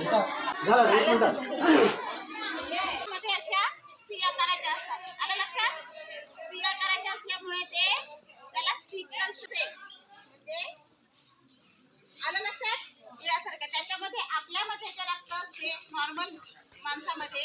झालं एक मिनिटात. मध्ये अशा सिया करायच्या असतात. आलं लक्षात? सिया करायच्या असल्यामुळे ते त्याला सिकल्स म्हणजे आलं लक्षात? किड्यासारखं त्याच्यामध्ये आपल्यामध्ये जे रक्त असते नॉर्मल माणसामध्ये